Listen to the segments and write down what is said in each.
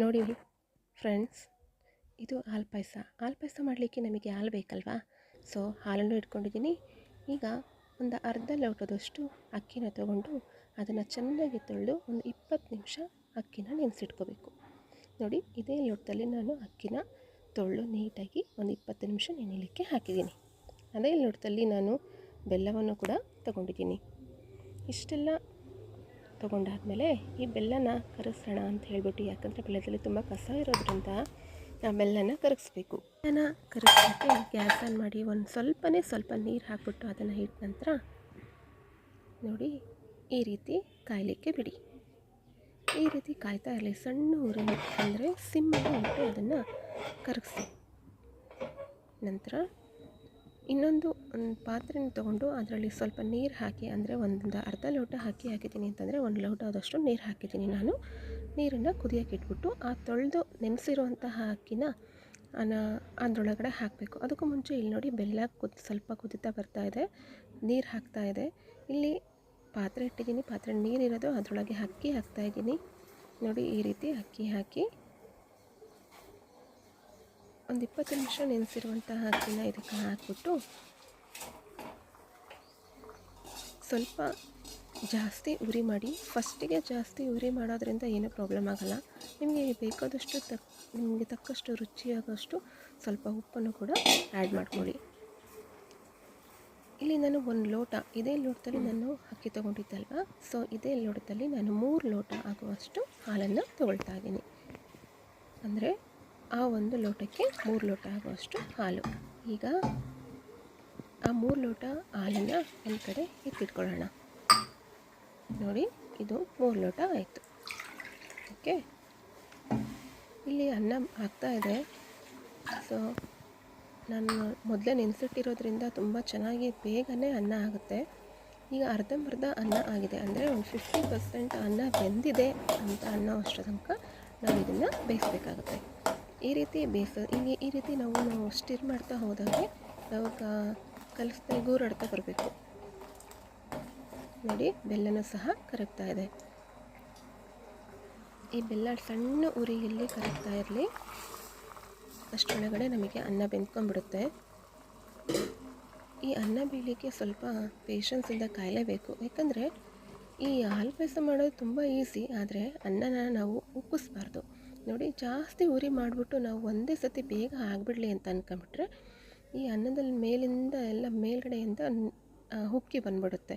ನೋಡಿ ಫ್ರೆಂಡ್ಸ್, ಇದು ಹಾಲು ಪಾಯಸ. ಹಾಲು ಪಾಯಸ ಮಾಡಲಿಕ್ಕೆ ನಮಗೆ ಹಾಲು ಬೇಕಲ್ವಾ? ಸೊ ಹಾಲನ್ನು ಇಟ್ಕೊಂಡಿದ್ದೀನಿ. ಈಗ ಒಂದು ಅರ್ಧ ಲೋಟದಷ್ಟು ಅಕ್ಕಿನ ತಗೊಂಡು ಅದನ್ನು ಚೆನ್ನಾಗಿ ತೊಳೆದು ಒಂದು ಇಪ್ಪತ್ತು ನಿಮಿಷ ಅಕ್ಕಿನ ನೆನೆಸಿಟ್ಕೋಬೇಕು. ನೋಡಿ, ಇದೇ ಲೋಟದಲ್ಲಿ ನಾನು ಅಕ್ಕಿನ ತೊಳೆದು ನೀಟಾಗಿ ಒಂದು ಇಪ್ಪತ್ತು ನಿಮಿಷ ನೆನೆಯಲಿಕ್ಕೆ ಹಾಕಿದ್ದೀನಿ. ಅದೇ ಲೋಟದಲ್ಲಿ ನಾನು ಬೆಲ್ಲವನ್ನು ಕೂಡ ತಗೊಂಡಿದ್ದೀನಿ. ಇಷ್ಟೆಲ್ಲ ತೊಗೊಂಡಾದಮೇಲೆ ಈ ಬೆಲ್ಲನ ಕರಗಿಸೋಣ ಅಂತ ಹೇಳಿಬಿಟ್ಟು ಯಾಕಂದರೆ ಬೆಲ್ಲದಲ್ಲಿ ತುಂಬ ಕಸ ಇರೋದ್ರಿಂದ ಆ ಬೆಲ್ಲನ ಕರಗಿಸ್ಬೇಕು ಬೆಲ್ಲನ ಕರಗಿಸೋಕ್ಕೆ ಗ್ಯಾಸ್ ಆನ್ ಮಾಡಿ ಒಂದು ಸ್ವಲ್ಪನೇ ಸ್ವಲ್ಪ ನೀರು ಹಾಕ್ಬಿಟ್ಟು ಅದನ್ನು ಇಟ್ಟ ನಂತರ ನೋಡಿ ಈ ರೀತಿ ಕಾಯಲಿಕ್ಕೆ ಬಿಡಿ. ಈ ರೀತಿ ಕಾಯ್ತಾ ಇರಲಿ. ಸಣ್ಣ ಊರನ್ನು ಅಂದರೆ ಸಿಮ್ಮಲ್ಲಿ ಇಟ್ಟು ಅದನ್ನು ಕರಗಿಸಿ ನಂತರ ಇನ್ನೊಂದು ಒಂದು ಪಾತ್ರೆನ ತೊಗೊಂಡು ಅದರಲ್ಲಿ ಸ್ವಲ್ಪ ನೀರು ಹಾಕಿ ಅಂದರೆ ಒಂದು ಅರ್ಧ ಲೋಟ ಅಕ್ಕಿ ಹಾಕಿದ್ದೀನಿ ಅಂತಂದರೆ ಒಂದು ಲೋಟ ಆದಷ್ಟು ನೀರು ಹಾಕಿದ್ದೀನಿ ನಾನು. ನೀರನ್ನು ಕುದಿಯೋಕೆ ಇಟ್ಬಿಟ್ಟು ಆ ತೊಳೆದು ನೆನೆಸಿರುವಂತಹ ಅಕ್ಕಿನ ಅದರೊಳಗಡೆ ಹಾಕಬೇಕು. ಅದಕ್ಕೂ ಮುಂಚೆ ಇಲ್ಲಿ ನೋಡಿ ಬೆಲ್ಲ ಕುದ್, ಸ್ವಲ್ಪ ಕುದಿತಾ ಬರ್ತಾ ಇದೆ. ನೀರು ಹಾಕ್ತಾ ಇದೆ. ಇಲ್ಲಿ ಪಾತ್ರೆ ಇಟ್ಟಿದ್ದೀನಿ. ಪಾತ್ರೆ ನೀರಿರೋದು ಅದರೊಳಗೆ ಅಕ್ಕಿ ಹಾಕ್ತಾ ಇದ್ದೀನಿ. ನೋಡಿ ಈ ರೀತಿ ಅಕ್ಕಿ ಹಾಕಿ ಒಂದು ಇಪ್ಪತ್ತು ನಿಮಿಷ ನೆನೆಸಿರುವಂತಹ ಅಕ್ಕಿನ ಇದಕ್ಕೆ ಹಾಕ್ಬಿಟ್ಟು ಸ್ವಲ್ಪ ಜಾಸ್ತಿ ಉರಿ ಮಾಡಿ, ಫಸ್ಟಿಗೆ ಜಾಸ್ತಿ ಉರಿ ಮಾಡೋದ್ರಿಂದ ಏನೂ ಪ್ರಾಬ್ಲಮ್ ಆಗೋಲ್ಲ. ನಿಮಗೆ ಬೇಕಾದಷ್ಟು ತಕ್, ನಿಮಗೆ ತಕ್ಕಷ್ಟು ರುಚಿಯಾಗೋಷ್ಟು ಸ್ವಲ್ಪ ಉಪ್ಪನ್ನು ಕೂಡ ಆ್ಯಡ್ ಮಾಡ್ಕೊಳ್ಳಿ. ಇಲ್ಲಿ ನಾನು ಒಂದು ಲೋಟ, ಇದೇ ಲೋಟದಲ್ಲಿ ನಾನು ಅಕ್ಕಿ ತೊಗೊಂಡಿದ್ದಲ್ವ? ಸೊ, ಇದೇ ಲೋಟದಲ್ಲಿ ನಾನು ಮೂರು ಲೋಟ ಆಗುವಷ್ಟು ಹಾಲನ್ನು ತೊಗೊಳ್ತಾ ಇದ್ದೀನಿ. ಅಂದರೆ ಆ ಒಂದು ಲೋಟಕ್ಕೆ ಮೂರು ಲೋಟ ಆಗುವಷ್ಟು ಹಾಲು. ಈಗ ಆ ಮೂರು ಲೋಟ ಹಾಲನ್ನು ಒಂದು ಕಡೆ ಎತ್ತಿಟ್ಕೊಳ್ಳೋಣ. ನೋಡಿ, ಇದು ಮೂರು ಲೋಟ ಆಯಿತು. ಓಕೆ? ಇಲ್ಲಿ ಅನ್ನ ಆಗ್ತಾ ಇದೆ. ಸೊ, ನಾನು ಮೊದಲೇ ನೆನೆಸಿಟ್ಟಿರೋದ್ರಿಂದ ತುಂಬ ಚೆನ್ನಾಗಿ ಬೇಗನೆ ಅನ್ನ ಆಗುತ್ತೆ. ಈಗ ಅರ್ಧಂಬರ್ಧ ಅನ್ನ ಆಗಿದೆ. ಅಂದರೆ ಒಂದು ಫಿಫ್ಟಿ ಪರ್ಸೆಂಟ್ ಅನ್ನ ಬೆಂದಿದೆ ಅಂತ ಅನ್ನೋ ಅಷ್ಟರ ತನಕ ನಾವು ಇದನ್ನು ಬೇಯಿಸ್ಬೇಕಾಗುತ್ತೆ. ಈ ರೀತಿ ಬೇಸ ಹಿಂಗೆ ಈ ರೀತಿ ನಾವು ಸ್ಟಿರ್ ಮಾಡ್ತಾ ಹೋದಾಗೆ ನಾವು ಕಲಿಸ್ತಾ ಗೂರಾಡ್ತಾ ಬರಬೇಕು. ನೋಡಿ, ಬೆಲ್ಲನೂ ಸಹ ಕರಗ್ತಾ ಇದೆ. ಈ ಬೆಲ್ಲ ಸಣ್ಣ ಉರಿಯಲ್ಲಿ ಕರಗ್ತಾ ಇರಲಿ. ಅಷ್ಟರೊಳಗಡೆ ನಮಗೆ ಅನ್ನ ಬೆಂದ್ಕೊಂಡ್ಬಿಡುತ್ತೆ. ಈ ಅನ್ನ ಬೇಯಲಿಕ್ಕೆ ಸ್ವಲ್ಪ ಪೇಷನ್ಸಿಂದ ಕಾಯಲೇಬೇಕು. ಯಾಕಂದರೆ ಈ ಹಾಲು ಪಾಯಸ ಮಾಡೋದು ತುಂಬ ಈಸಿ ಆದರೆ ಅನ್ನನ ನಾವು ಉಕ್ಕಿಸ್ಬಾರ್ದು ನೋಡಿ ಜಾಸ್ತಿ ಉರಿ ಮಾಡಿಬಿಟ್ಟು ನಾವು ಒಂದೇ ಸತಿ ಬೇಗ ಆಗಿಬಿಡಲಿ ಅಂತ ಅಂದ್ಕೊಂಬಿಟ್ರೆ ಈ ಅನ್ನದಲ್ಲಿ ಮೇಲಿಂದ ಎಲ್ಲ ಮೇಲ್ಗಡೆಯಿಂದ ಹುಕ್ಕಿ ಬಂದ್ಬಿಡುತ್ತೆ.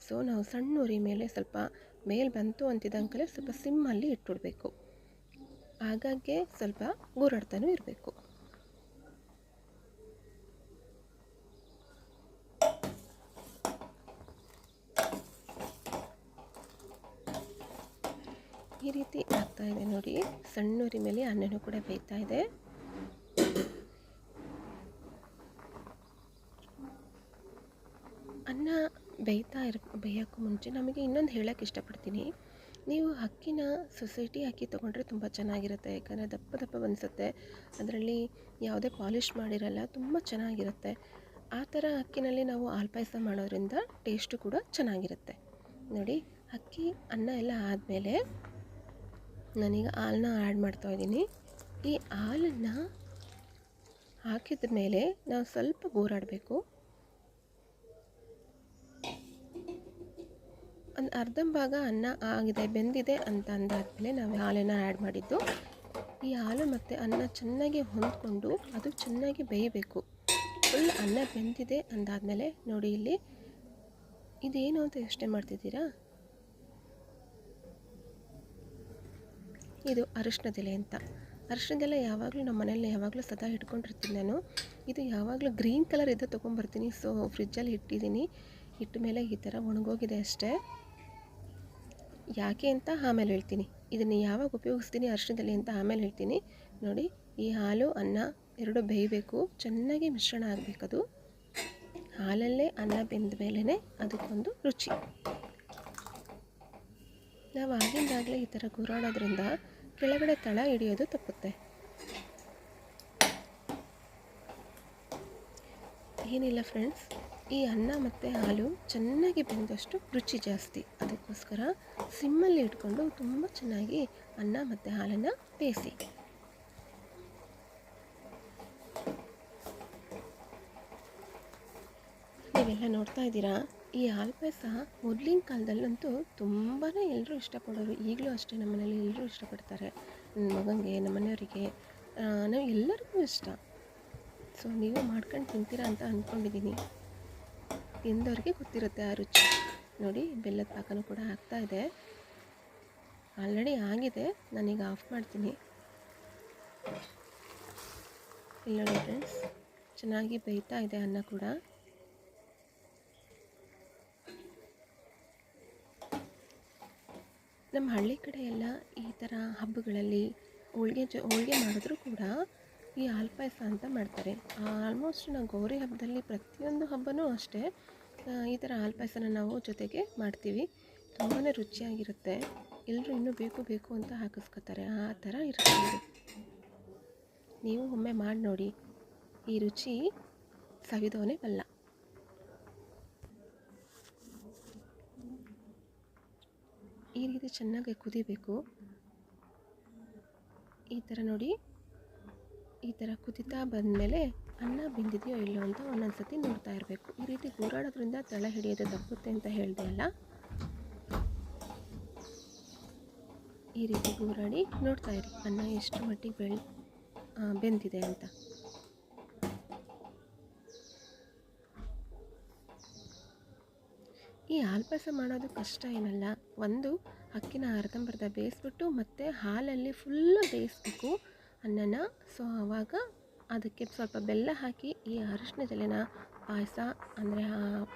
ಸೊ ನಾವು ಸಣ್ಣ ಉರಿ ಮೇಲೆ ಸ್ವಲ್ಪ ಮೇಲೆ ಬಂತು ಅಂತಿದ್ದಂಕಲೇ ಸ್ವಲ್ಪ ಸಿಮ್ಮಲ್ಲಿ ಇಟ್ಬಿಡ್ಬೇಕು. ಆಗಾಗ್ಗೆ ಸ್ವಲ್ಪ ಗೂರಾಡ್ತಾನೂ ಇರಬೇಕು. ಈ ರೀತಿ ಆಗ್ತಾ ಇದೆ ನೋಡಿ. ಸಣ್ಣ ಉರಿ ಮೇಲೆ ಅನ್ನನು ಕೂಡ ಬೇಯ್ತಾ ಇದೆ. ಅನ್ನ ಬೇಯ್ತಾ ಇರ, ಬೇಯೋಕ್ಕೂ ಮುಂಚೆ ನಮಗೆ ಇನ್ನೊಂದು ಹೇಳೋಕ್ಕೆ ಇಷ್ಟಪಡ್ತೀನಿ. ನೀವು ಅಕ್ಕಿನ ಸೊಸೈಟಿ ಅಕ್ಕಿ ತೊಗೊಂಡ್ರೆ ತುಂಬ ಚೆನ್ನಾಗಿರುತ್ತೆ. ಯಾಕಂದರೆ ದಪ್ಪ ದಪ್ಪ ಅನಿಸುತ್ತೆ. ಅದರಲ್ಲಿ ಯಾವುದೇ ಪಾಲಿಷ್ ಮಾಡಿರಲ್ಲ, ತುಂಬ ಚೆನ್ನಾಗಿರುತ್ತೆ. ಆ ಥರ ಅಕ್ಕಿನಲ್ಲಿ ನಾವು ಹಾಲು ಪಾಯಸ ಮಾಡೋದ್ರಿಂದ ಟೇಸ್ಟು ಕೂಡ ಚೆನ್ನಾಗಿರುತ್ತೆ. ನೋಡಿ ಅಕ್ಕಿ ಅನ್ನ ಎಲ್ಲ ಆದಮೇಲೆ ನಾನೀಗ ಹಾಲನ್ನ ಆ್ಯಡ್ ಮಾಡ್ತಾ ಇದ್ದೀನಿ. ಈ ಹಾಲನ್ನು ಹಾಕಿದ ಮೇಲೆ ನಾವು ಸ್ವಲ್ಪ ಗೋರಾಡಬೇಕು. ಒಂದು ಅರ್ಧ ಭಾಗ ಅನ್ನ ಆಗಿದೆ, ಬೆಂದಿದೆ ಅಂತ ಅಂದಾದಮೇಲೆ ನಾವು ಹಾಲನ್ನು ಆ್ಯಡ್ ಮಾಡಿದ್ದು. ಈ ಹಾಲು ಮತ್ತು ಅನ್ನ ಚೆನ್ನಾಗಿ ಹೊಂದ್ಕೊಂಡು ಅದು ಚೆನ್ನಾಗಿ ಬೇಯಬೇಕು. ಫುಲ್ ಅನ್ನ ಬೆಂದಿದೆ ಅಂದಾದಮೇಲೆ ನೋಡಿ ಇಲ್ಲಿ. ಇದೇನು ಅಂತ ಯೋಚನೆ ಮಾಡ್ತಿದ್ದೀರಾ? ಇದು ಅರಿಶಿನದೆಲೆ ಅಂತ. ಅರಿಶಿನದೆಲೆ ಯಾವಾಗಲೂ ನಮ್ಮ ಮನೇಲಿ ಯಾವಾಗಲೂ ಸದಾ ಇಟ್ಕೊಂಡಿರ್ತೀನಿ ನಾನು. ಇದು ಯಾವಾಗಲೂ ಗ್ರೀನ್ ಕಲರ್ ಇದ್ದ ತೊಗೊಂಬರ್ತೀನಿ. ಸೊ ಫ್ರಿಜ್ಜಲ್ಲಿ ಇಟ್ಟಿದ್ದೀನಿ. ಇಟ್ಟ ಮೇಲೆ ಈ ಥರ ಒಣಗೋಗಿದೆ ಅಷ್ಟೇ. ಯಾಕೆ ಅಂತ ಆಮೇಲೆ ಹೇಳ್ತೀನಿ. ಇದನ್ನು ಯಾವಾಗ ಉಪಯೋಗಿಸ್ತೀನಿ ಅರಿಶಿನದಲ್ಲಿ ಅಂತ ಆಮೇಲೆ ಹೇಳ್ತೀನಿ. ನೋಡಿ, ಈ ಹಾಲು, ಅನ್ನ ಎರಡು ಬೇಯಬೇಕು. ಚೆನ್ನಾಗಿ ಮಿಶ್ರಣ ಆಗಬೇಕದು. ಹಾಲಲ್ಲೇ ಅನ್ನ ಬೆಂದ ಮೇಲೇ ಅದಕ್ಕೊಂದು ರುಚಿ. ನಾವು ಆಗಿಂದಾಗಲೇ ಈ ಥರ ಗುರಾಡೋದ್ರಿಂದ ಕೆಳಗಡೆ ತಳ ಹಿಡಿಯೋದು ತಪ್ಪುತ್ತೆ. ಏನಿಲ್ಲ ಫ್ರೆಂಡ್ಸ್, ಈ ಅನ್ನ ಮತ್ತು ಹಾಲು ಚೆನ್ನಾಗಿ ಬೆಂದಷ್ಟು ರುಚಿ ಜಾಸ್ತಿ. ಅದಕ್ಕೋಸ್ಕರ ಸಿಮ್ಮಲ್ಲಿ ಇಟ್ಕೊಂಡು ತುಂಬ ಚೆನ್ನಾಗಿ ಅನ್ನ ಮತ್ತು ಹಾಲನ್ನು ಬೇಯಿಸಿ. ನೀವೆಲ್ಲ ನೋಡ್ತಾ ಇದ್ದೀರಾ? ಈ ಹಾಲು ಪಾಯಸ ಮೊದಲಿನ ಕಾಲದಲ್ಲಂತೂ ತುಂಬಾ ಎಲ್ಲರೂ ಇಷ್ಟಪಡೋರು, ಈಗಲೂ ಅಷ್ಟೇ ನಮ್ಮ ಮನೇಲಿ ಎಲ್ಲರೂ ಇಷ್ಟಪಡ್ತಾರೆ. ನನ್ನ ಮಗನಿಗೆ ನಮ್ಮ ಮನೆಯವರಿಗೆ ನಾವು ಎಲ್ಲರಿಗೂ ಇಷ್ಟ. ಸೊ ನೀವು ಮಾಡ್ಕೊಂಡು ತಿಂತೀರಾ ಅಂತ ಅಂದ್ಕೊಂಡಿದ್ದೀನಿ ತಿಂದವ್ರಿಗೆ ಗೊತ್ತಿರುತ್ತೆ ಆ ರುಚಿ. ನೋಡಿ, ಬೆಲ್ಲದ ಪಾಕನೂ ಕೂಡ ಆಗ್ತಾ ಇದೆ. ಆಲ್ರೆಡಿ ಆಗಿದೆ. ನಾನೀಗ ಆಫ್ ಮಾಡ್ತೀನಿ. ಇಲ್ಲ ನೋಡಿ ಫ್ರೆಂಡ್ಸ್ ಚೆನ್ನಾಗಿ ಬೇಯ್ತಾ ಇದೆ ಅನ್ನ ಕೂಡ. ನಮ್ಮ ಹಳ್ಳಿ ಕಡೆ ಎಲ್ಲ ಈ ಥರ ಹಬ್ಬಗಳಲ್ಲಿ ಹೋಳಿಗೆ ಜ, ಹೋಳಿಗೆ ಮಾಡಿದ್ರು ಕೂಡ ಈ ಹಾಲು ಪಾಯಸ ಅಂತ ಮಾಡ್ತಾರೆ. ಆಲ್ಮೋಸ್ಟ್ ನಾವು ಗೌರಿ ಹಬ್ಬದಲ್ಲಿ ಪ್ರತಿಯೊಂದು ಹಬ್ಬನೂ ಅಷ್ಟೇ ಈ ಥರ ಹಾಲು ಪಾಯಸನ ನಾವು ಜೊತೆಗೆ ಮಾಡ್ತೀವಿ. ತುಂಬಾ ರುಚಿಯಾಗಿರುತ್ತೆ. ಎಲ್ಲರೂ ಇನ್ನೂ ಬೇಕು ಬೇಕು ಅಂತ ಹಾಕಿಸ್ಕೊತಾರೆ. ಆ ಥರ ಇರುತ್ತೆ ನೀವು ಒಮ್ಮೆ ಮಾಡಿ ನೋಡಿ. ಈ ರುಚಿ ಸವಿದೋನೇ ಬಲ್ಲ ಈ ರೀತಿ ಚೆನ್ನಾಗಿ ಕುದಿಬೇಕು. ಈ ಥರ ನೋಡಿ. ಈ ಥರ ಕುದಿತಾ ಬಂದಮೇಲೆ ಅನ್ನ ಬೆಂದಿದೆಯೋ ಇಲ್ಲೋ ಅಂತ ಒಂದೊಂದು ಸತಿ ನೋಡ್ತಾ ಇರಬೇಕು. ಈ ರೀತಿ ಗೂರಾಡೋದ್ರಿಂದ ತಳ ಹಿಡಿಯೋದು ತಪ್ಪುತ್ತೆ ಅಂತ ಹೇಳಿದೆ ಅಲ್ಲ. ಈ ರೀತಿ ಗೂರಾಡಿ ನೋಡ್ತಾ ಇರಿ ಅನ್ನ ಎಷ್ಟು ಮಟ್ಟಿಗೆ ಬೆಳ್ ಬೆಂದಿದೆ ಅಂತ. ಈ ಹಾಲು ಪಾಯಸ ಮಾಡೋದು ಕಷ್ಟ ಏನಲ್ಲ. ಒಂದು, ಅಕ್ಕಿನ ಅರ್ಧಂಬರ್ಧ ಬೇಯಿಸ್ಬಿಟ್ಟು ಮತ್ತು ಹಾಲಲ್ಲಿ ಫುಲ್ಲು ಬೇಯಿಸ್ಬೇಕು. ಅನ್ನನ, ಸೊ ಆವಾಗ ಅದಕ್ಕೆ ಸ್ವಲ್ಪ ಬೆಲ್ಲ ಹಾಕಿ ಈ ಅರಿಶಿನ ಜಲೆನ ಪಾಯಸ, ಅಂದರೆ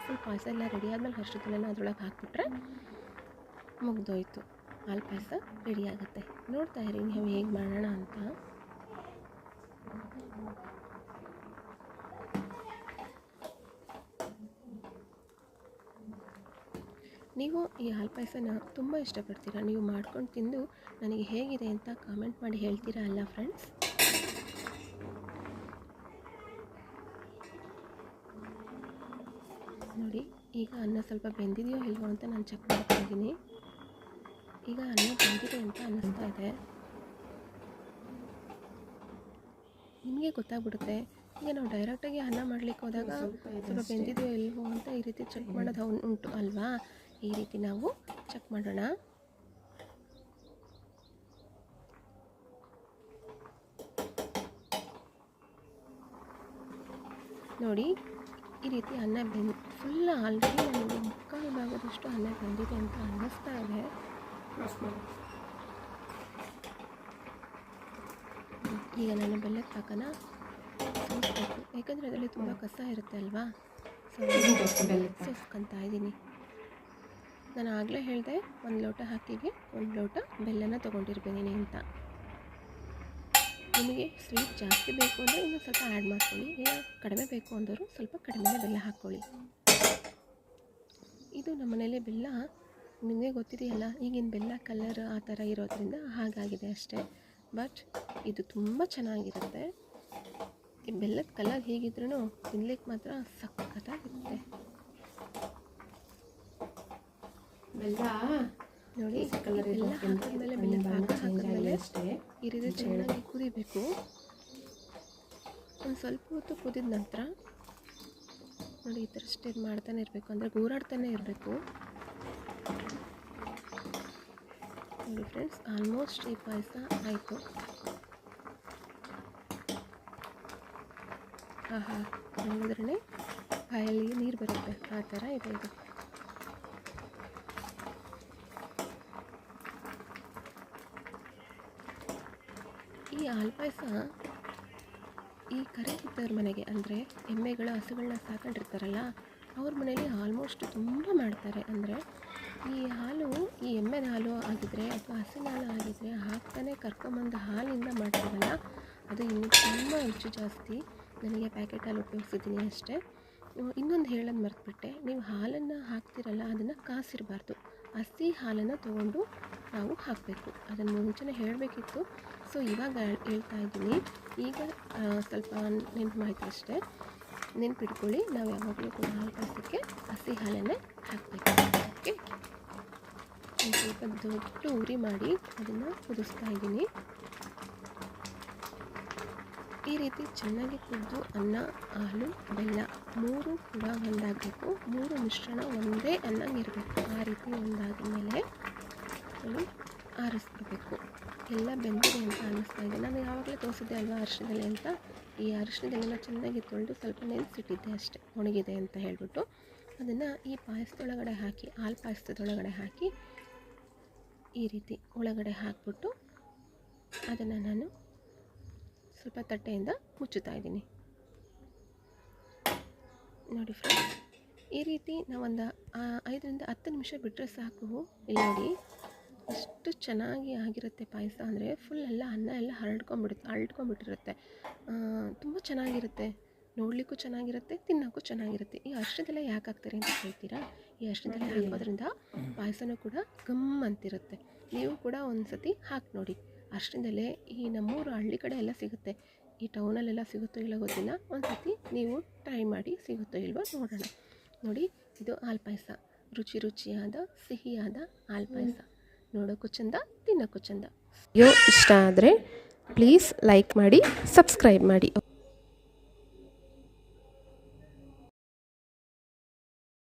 ಫುಲ್ ಪಾಯಸ ಎಲ್ಲ ರೆಡಿ ಆದಮೇಲೆ ಅರಿಶಿನ ಜಲೆನ ಅದ್ರೊಳಗೆ ಹಾಕಿಬಿಟ್ರೆ ಮುಗ್ದೋಯ್ತು. ಹಾಲು ಪಾಯಸ ರೆಡಿ ಆಗುತ್ತೆ. ನೋಡ್ತಾ ಇರಿ, ನೀವು ಹೇಗೆ ಮಾಡೋಣ ಅಂತ. ನೀವು ಈ ಹಾಲು ಪಾಯಸನ ತುಂಬ ಇಷ್ಟಪಡ್ತೀರಾ? ನೀವು ಮಾಡ್ಕೊಂಡು ತಿಂದು ನನಗೆ ಹೇಗಿದೆ ಅಂತ ಕಾಮೆಂಟ್ ಮಾಡಿ ಹೇಳ್ತೀರಾ ಅಲ್ಲ ಫ್ರೆಂಡ್ಸ್? ನೋಡಿ ಈಗ ಅನ್ನ ಸ್ವಲ್ಪ ಬೆಂದಿದೆಯೋ ಇಲ್ವೋ ಅಂತ ನಾನು ಚೆಕ್ ಮಾಡ್ತಾ ಇದ್ದೀನಿ. ಈಗ ಅನ್ನ ಬೆಂದಿದೆ ಅಂತ ಅನ್ನಿಸ್ತಾ ಇದೆ. ನಿಮಗೆ ಗೊತ್ತಾಗ್ಬಿಡುತ್ತೆ ಈಗ ನಾವು ಡೈರೆಕ್ಟಾಗಿ ಅನ್ನ ಮಾಡಲಿಕ್ಕೆ ಹೋದಾಗ ಸ್ವಲ್ಪ ಬೆಂದಿದೆಯೋ ಇಲ್ವೋ ಅಂತ ಈ ರೀತಿ ಚೆಕ್ ಮಾಡೋದು ಅವ್ನು ಉಂಟು ಅಲ್ವಾ? ಈ ರೀತಿ ನಾವು ಚೆಕ್ ಮಾಡೋಣ. ನೋಡಿ ಈ ರೀತಿ ಅನ್ನ ಬೆಂದ್ ಫುಲ್ ಆಲ್ರೆಡಿ ನನಗೆ ಮುಕ್ಕಾಲು ಭಾಗದಷ್ಟು ಅನ್ನ ಬೆಂದಿದೆ ಅಂತ ಅನ್ನಿಸ್ತಾ ಇದೆ. ಈಗ ನಾನು ಬೆಲ್ಲದ ಪಾಕನ ಸೋಸ್ಬೇಕು. ಯಾಕಂದರೆ ಅದರಲ್ಲಿ ತುಂಬ ಕಸ ಇರುತ್ತೆ ಅಲ್ವಾ? ಸೊ ಸೋಸ್ಕೊಂತ ಇದ್ದೀನಿ. ನಾನು ಆಗಲೇ ಹೇಳಿದೆ, ಒಂದು ಲೋಟ ಹಾಕಿಗೆ ಒಂದು ಲೋಟ ಬೆಲ್ಲನ ತೊಗೊಂಡಿರ್ಬೇನಿ ಅಂತ. ನಿಮಗೆ ಸ್ವೀಟ್ ಜಾಸ್ತಿ ಬೇಕು ಅಂದರೆ ಇನ್ನೂ ಸ್ವಲ್ಪ ಆ್ಯಡ್ ಮಾಡ್ಕೊಳ್ಳಿ, ಇಲ್ಲ ಕಡಿಮೆ ಬೇಕು ಅಂದರು ಸ್ವಲ್ಪ ಕಡಿಮೆ ಬೆಲ್ಲ ಹಾಕ್ಕೊಳ್ಳಿ. ಇದು ನಮ್ಮ ಮನೇಲಿ ಬೆಲ್ಲ, ನಿಮಗೆ ಗೊತ್ತಿದೆಯಲ್ಲ, ಈಗಿನ ಬೆಲ್ಲ ಕಲರ್ ಆ ಥರ ಇರೋದ್ರಿಂದ ಹಾಗಾಗಿದೆ ಅಷ್ಟೇ. ಬಟ್ ಇದು ತುಂಬ ಚೆನ್ನಾಗಿರುತ್ತೆ. ಈ ಬೆಲ್ಲದ ಕಲರ್ ಹೇಗಿದ್ರೂ ತಿನ್ಲಿಕ್ಕೆ ಮಾತ್ರ ಸಖತ್ತಾಗಿರುತ್ತೆ. ಬೆಲ್ಲ? ನೋಡಿ ಕಲರ್ ಬೆಲ್ಲ ಹಾಕಿದ್ಮೇಲೆ ಬೆಲ್ಲ ಪಾಕ ಹಾಕಿದ್ಮೇಲೆ ಅಷ್ಟೇ. ಈ ರೀತಿ ಚೆನ್ನಾಗಿ ಕುದಿಬೇಕು. ಒಂದು ಸ್ವಲ್ಪ ಹೊತ್ತು ಕುದಿದ ನಂತರ ನೋಡಿ ಈ ಥರ ಸ್ಟೇರ್ ಮಾಡ್ತಾನೆ ಇರಬೇಕು. ಅಂದರೆ ಗೂರಾಡ್ತಾನೆ ಇರಬೇಕು. ನೋಡಿ ಫ್ರೆಂಡ್ಸ್ ಆಲ್ಮೋಸ್ಟ್ ಈ ಪಾಯಸ ಆಯಿತು. ಆಹಾ ನೋಡಿದ್ರೆ ಬಾಯಲ್ಲಿ ನೀರು ಬರುತ್ತೆ. ಆ ಥರ ಇದೆ ಇದು. ಈ ಹಾಲು ಪಾಯಸ ಈ ಕರೆ ಇದ್ದವ್ರ ಮನೆಗೆ ಅಂದರೆ ಎಮ್ಮೆಗಳು ಹಸುಗಳನ್ನ ಸಾಕೊಂಡಿರ್ತಾರಲ್ಲ, ಅವ್ರ ಮನೇಲಿ ಆಲ್ಮೋಸ್ಟ್ ತುಂಬ ಮಾಡ್ತಾರೆ. ಅಂದರೆ ಈ ಹಾಲು, ಈ ಎಮ್ಮೆದ ಹಾಲು ಆಗಿದ್ರೆ ಅಥವಾ ಹಸಿನ ಹಾಲು ಆಗಿದ್ರೆ ಹಾಕ್ತಾನೆ ಕರ್ಕೊಂಬಂದು ಹಾಲಿಂದ ಮಾಡ್ತೀವಲ್ಲ ಅದು ಇನ್ನೂ ತುಂಬ ರುಚಿ ಜಾಸ್ತಿ. ನನಗೆ ಪ್ಯಾಕೆಟ್ ಹಾಲು ಉಪಯೋಗಿಸಿದ್ದೀನಿ ಅಷ್ಟೇ. ಇನ್ನೊಂದು ಹೇಳೋದು ಮರೆತುಬಿಟ್ಟೆ, ನೀವು ಹಾಲನ್ನು ಹಾಕ್ತಿರಲ್ಲ, ಅದನ್ನು ಕಾಸಿರಬಾರ್ದು. ಹಸಿ ಹಾಲನ್ನು ತೊಗೊಂಡು ನಾವು ಹಾಕಬೇಕು. ಅದನ್ನು ಮುಂಚೆನೇ ಹೇಳಬೇಕಿತ್ತು. ಸೊ ಇವಾಗ ಹೇಳ್ತಾ ಇದ್ದೀನಿ. ಈಗ ಸ್ವಲ್ಪ ನೆನ್ಪು ಮಾಹಿತಿ ಅಷ್ಟೇ. ನೆನ್ಪಿಟ್ಕೊಳ್ಳಿ, ನಾವು ಯಾವಾಗಲೂ ಕೂಡ ಹಾಲು ಪಾಯಸಕ್ಕೆ ಹಸಿ ಹಾಲನ್ನೇ ಹಾಕಬೇಕು. ಓಕೆ? ಸ್ವಲ್ಪ ದೊಡ್ಡ ಉರಿ ಮಾಡಿ ಅದನ್ನು ಕುದಿಸ್ತಾ ಇದ್ದೀನಿ. ಈ ರೀತಿ ಚೆನ್ನಾಗಿ ಕುದ್ದು ಅನ್ನ, ಹಾಲು, ಬೆಲ್ಲ ಮೂರು ಕೂಡ ಒಂದಾಗಬೇಕು. ಮೂರು ಮಿಶ್ರಣ ಒಂದೇ ಅನ್ನಂಗಿರಬೇಕು. ಆ ರೀತಿ ಒಂದಾದ ಮೇಲೆ ಅದನ್ನು ಆರಿಸ್ಕೋಬೇಕು. ಎಲ್ಲ ಬೆಂದಿದೆ ಅಂತ ಅನ್ನಿಸ್ತಾ ಇದೆ. ನಾನು ಯಾವಾಗಲೇ ತೋರಿಸಿದ್ದೆ ಅಲ್ವಾ ಅರಿಶಿನದಲ್ಲಿ ಅಂತ? ಈ ಅರಿಶಿನದಲ್ಲೆಲ್ಲ ಚೆನ್ನಾಗಿ ತೊಳೆದು ಸ್ವಲ್ಪ ನೆನೆಸಿಟ್ಟಿದ್ದೆ ಅಷ್ಟೇ. ಒಣಗಿದೆ ಅಂತ ಹೇಳಿಬಿಟ್ಟು. ಅದನ್ನು ಈ ಪಾಯಸದೊಳಗಡೆ ಹಾಕಿ, ಹಾಲು ಪಾಯಸದೊಳಗಡೆ ಹಾಕಿ ಈ ರೀತಿ ಒಳಗಡೆ ಹಾಕ್ಬಿಟ್ಟು ಅದನ್ನು ನಾನು ಸ್ವಲ್ಪ ತಟ್ಟೆಯಿಂದ ಮುಚ್ಚುತ್ತಾ ಇದ್ದೀನಿ. ನೋಡಿ ಫ್ರೆಂಡ್ಸ್ ಈ ರೀತಿ ನಾವೊಂದು ಐದರಿಂದ ಹತ್ತು ನಿಮಿಷ ಬಿಟ್ಟರೆ ಸಾಕು. ಇಲ್ಲಿ ನೋಡಿ. ಎಷ್ಟು ಚೆನ್ನಾಗಿ ಆಗಿರುತ್ತೆ ಪಾಯಸ ಅಂದರೆ ಫುಲ್ ಎಲ್ಲ ಅನ್ನ ಎಲ್ಲ ಹರಡ್ಕೊಂಬಿಡುತ್ತೆ ಹರಡ್ಕೊಂಬಿಟ್ಟಿರುತ್ತೆ ತುಂಬ ಚೆನ್ನಾಗಿರುತ್ತೆ. ನೋಡಲಿಕ್ಕೂ ಚೆನ್ನಾಗಿರುತ್ತೆ ತಿನ್ನೋಕ್ಕೂ ಚೆನ್ನಾಗಿರುತ್ತೆ. ಈ ಅರ್ಶಿನದೆಲ್ಲ ಯಾಕೆ ಹಾಕ್ತಾರೆ ಅಂತ ಹೇಳ್ತೀರಾ ಈ ಅರ್ಶಿನದೆಲ್ಲ ಹಾಕೋದ್ರಿಂದ ಪಾಯಸನೂ ಕೂಡ ಗಮ್ ಅಂತಿರುತ್ತೆ. ನೀವು ಕೂಡ ಒಂದು ಸತಿ ಹಾಕಿ ನೋಡಿ. ಅರ್ಶದಲ್ಲೇ ಈ ನಮ್ಮೂರು ಹಳ್ಳಿ ಕಡೆ ಎಲ್ಲ ಸಿಗುತ್ತೆ. ಈ ಟೌನಲ್ಲೆಲ್ಲ ಸಿಗುತ್ತೋ ಇಲ್ಲ ಗೊತ್ತಿಲ್ಲ. ಒಂದು ಸತಿ ನೀವು ಟ್ರೈ ಮಾಡಿ ಸಿಗುತ್ತೋ ಇಲ್ವೋ ನೋಡೋಣ. ನೋಡಿ ಇದು ಹಾಲು ಪಾಯಸ. ರುಚಿ ರುಚಿಯಾದ ಸಿಹಿಯಾದ ಹಾಲು ಪಾಯಸ. ನೋಡೋಕ್ಕೂ ಚಂದ ತಿನ್ನೋಕ್ಕೂ ಚಂದ. ಅಯ್ಯೋ ಇಷ್ಟ ಆದರೆ ಪ್ಲೀಸ್ ಲೈಕ್ ಮಾಡಿ ಸಬ್ಸ್ಕ್ರೈಬ್ ಮಾಡಿ.